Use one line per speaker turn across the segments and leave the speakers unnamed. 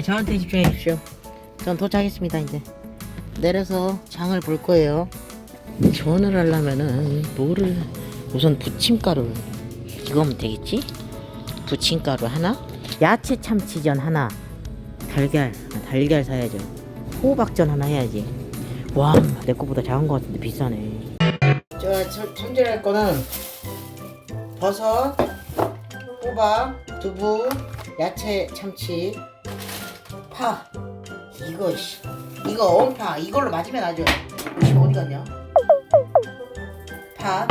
이제 저한테 집중해 주십시오. 전 도착했습니다 이제. 내려서 장을 볼 거예요. 전을 하려면은 뭐를 우선 부침가루 이거면 되겠지? 부침가루 하나, 야채 참치전 하나, 달걀 아, 달걀 사야죠. 호박전 하나 해야지. 와, 내 거보다 작은 거 같은데 비싸네. 저, 저 손질할 거는 버섯, 호박, 두부, 야채 참치, 파. 이거 씨, 이거 엄파. 이걸로 맞으면 아주. 씨 어디 갔냐? 파.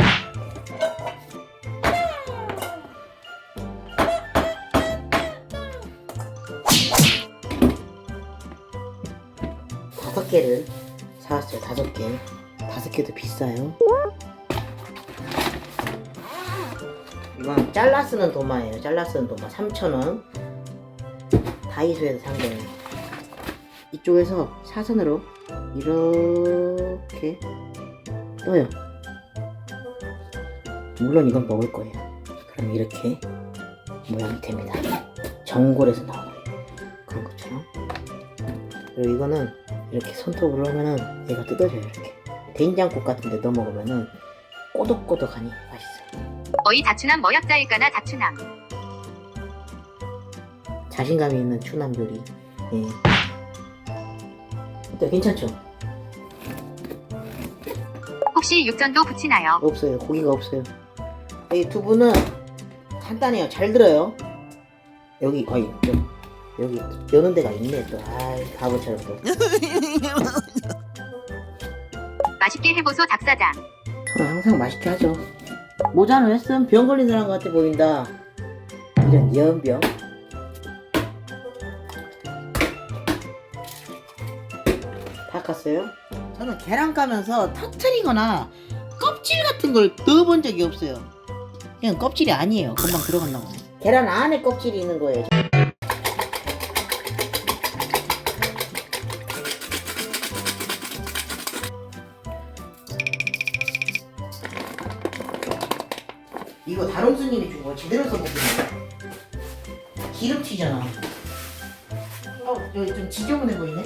다섯 개를 사왔어요. 다섯 개. 다섯 개도 비싸요. 이건 잘라 쓰는 도마예요. 잘라 쓰는 도마 3,000원. 다이소에서 산 거예요. 이쪽에서 사선으로 이렇게 떠요. 물론 이건 먹을 거예요. 그럼 이렇게 모양이 됩니다. 전골에서 나오는 그런 것처럼. 그리고 이거는 이렇게 손톱으로 하면은 얘가 뜯어져요 이렇게. 된장국 같은데 넣어 먹으면은 꼬독꼬독하니 맛있어요.
어이 다추남 뭐약자일까나 다추남
자신감이 있는 추남 요리. 예. 어때 괜찮죠?
혹시 육전도 붙이나요?
없어요. 고기가 없어요. 이 두부는 간단해요. 잘 들어요. 여기 어이 좀 여기 여는 데가 있네 또. 아이 바보처럼 또.
맛있게 해보소 닭사장
저는 항상 맛있게 하죠. 모자는 했음 병 걸린 사람 같아 보인다. 이런 연병. 깠어요? 저는 계란 까면서 터트리거나 껍질 같은 걸 넣어본 적이 없어요. 그냥 껍질이 아니에요. 금방 들어간다고. 계란 안에 껍질이 있는 거예요. 이거 다른 스님이 준 거 제대로 써먹는 기름 튀잖아. 어, 여기 좀 지저분해 보이네.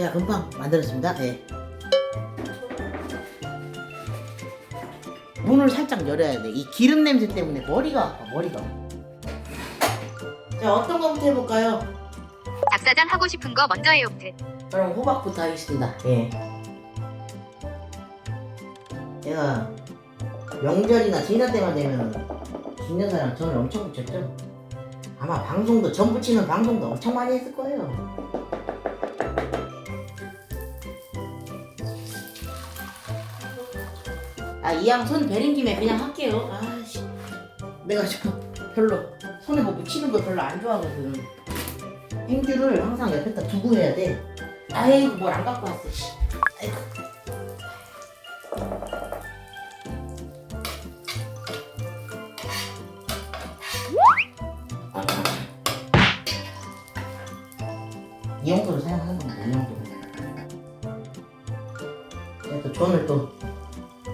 제가 금방 만들었습니다. 예. 문을 살짝 열어야 돼. 이 기름 냄새 때문에 머리가 아파. 머리가. 자, 어떤 거부터 해볼까요?
닭사장 하고 싶은 거 먼저 해요 듯
그럼 호박부터 하겠습니다. 예. 제가 명절이나 지난 때만 되면 사람 전을 엄청 붙였죠. 아마 방송도 전 붙이는 방송도 엄청 많이 했을 거예요. 아이양손 베린 김에 그냥 할게요. 아씨, 내가 저 별로 손에 뭐 묻히는 거 별로 안 좋아하거든. 행주를 항상 옆에다 두고 해야 돼. 아이고 뭘 안 갖고 왔어. 씨. 아이고. 아. 이 정도로 사용하는 건가? 이 정도로. 제가 또 존을 또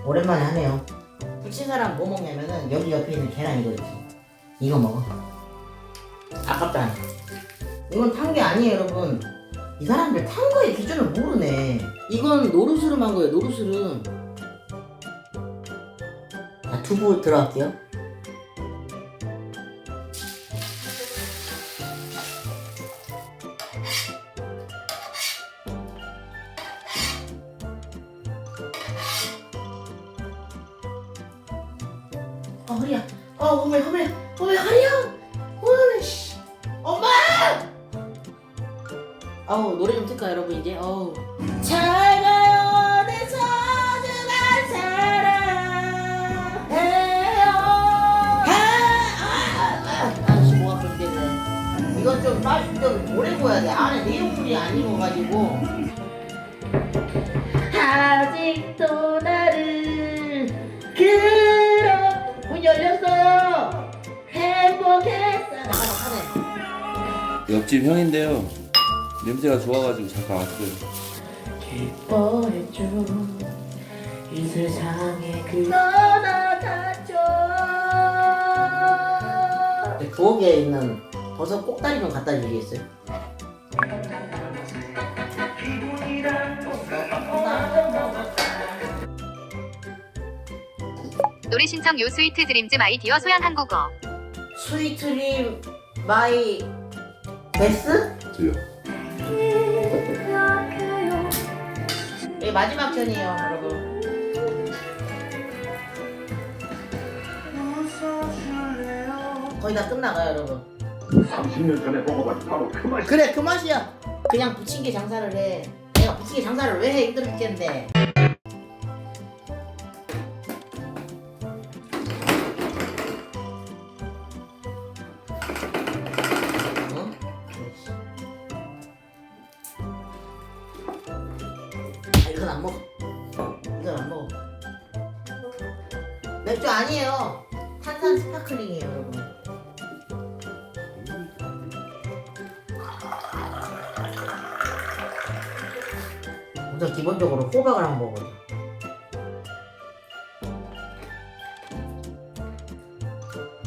오랜만에 하네요. 부친 사람 뭐 먹냐면은 여기 옆에 있는 계란 이거 있지. 이거 먹어. 아깝다. 이건 탄 게 아니에요, 여러분. 이 사람들 탄 거의 기준을 모르네. 이건 노루스름 한 거예요, 노루스름. 자, 두부 들어갈게요. 허리야. 아, 어머, 어머, 어머, 허리야. 어머, 씨. 엄마! 아우 노래 좀 틀까 여러분 이제 어우. 잘 가요 내 소중한 사랑 해요. 아 아 아 아씨 뭐가 좀 되네 이건 좀 빨리 좀 오래 보야 돼. 안에 내용물이 안 익어가지고. 아직도 나를 문 열렸어요 행복했어 나가라 하네
옆집 형인데요. 냄새가 좋아가지고 잠깐 왔어요.
기뻐해줘 이 세상에 그 떠나가죠 부엌에 있는 버섯 꼭다리 좀 갖다 주시겠어요?
노래 신청 요 스위트 드림즈 아이디어 소양 한국어.
스위트림 마이 베스?
저요.
예, 마지막 편이에요, 여러분. 거의 다 끝나가요, 여러분.
30년 전에 먹어본 바로 그 맛이
그래, 그 맛이야. 그냥 부침개 장사를 해. 내가 부침개 장사를 왜 해? 힘들어 죽겠는데. 이건 안 먹어. 이건 안 먹어. 맥주 아니에요. 탄산 스파클링이에요, 여러분. 우선 기본적으로 호박을 한번 먹어보자.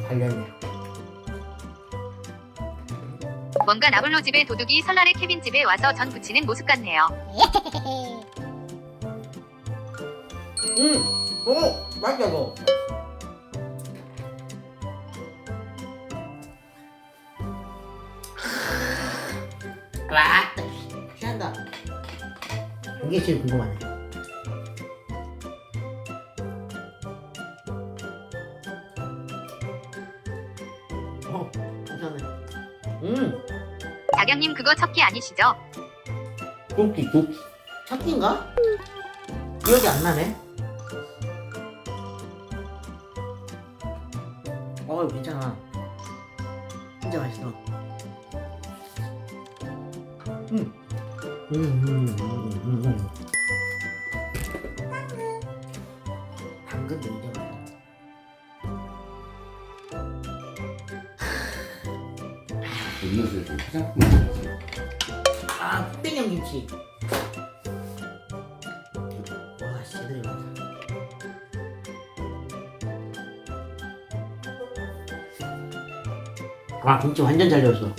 달렸네.
뭔가 나홀로 집에 도둑이 설날에 케빈 집에 와서 전 부치는 모습 같네요.
음, 오, 맛있다 이거. 왔다, 취한다. 이게 제일 궁금하네. 어, 괜찮네. 음,
자경님 그거 척기 아니시죠?
굵기, 굵기. 찾기인가? 기억이 안 나네. 어, 괜찮아. 진짜 맛있어. 음. 음, 음, 음, 음, 음. 당근도 인정한다.
음료수에 좀 화장품.
아, 땡형 김치. 아, 김치 완전 잘 익었어.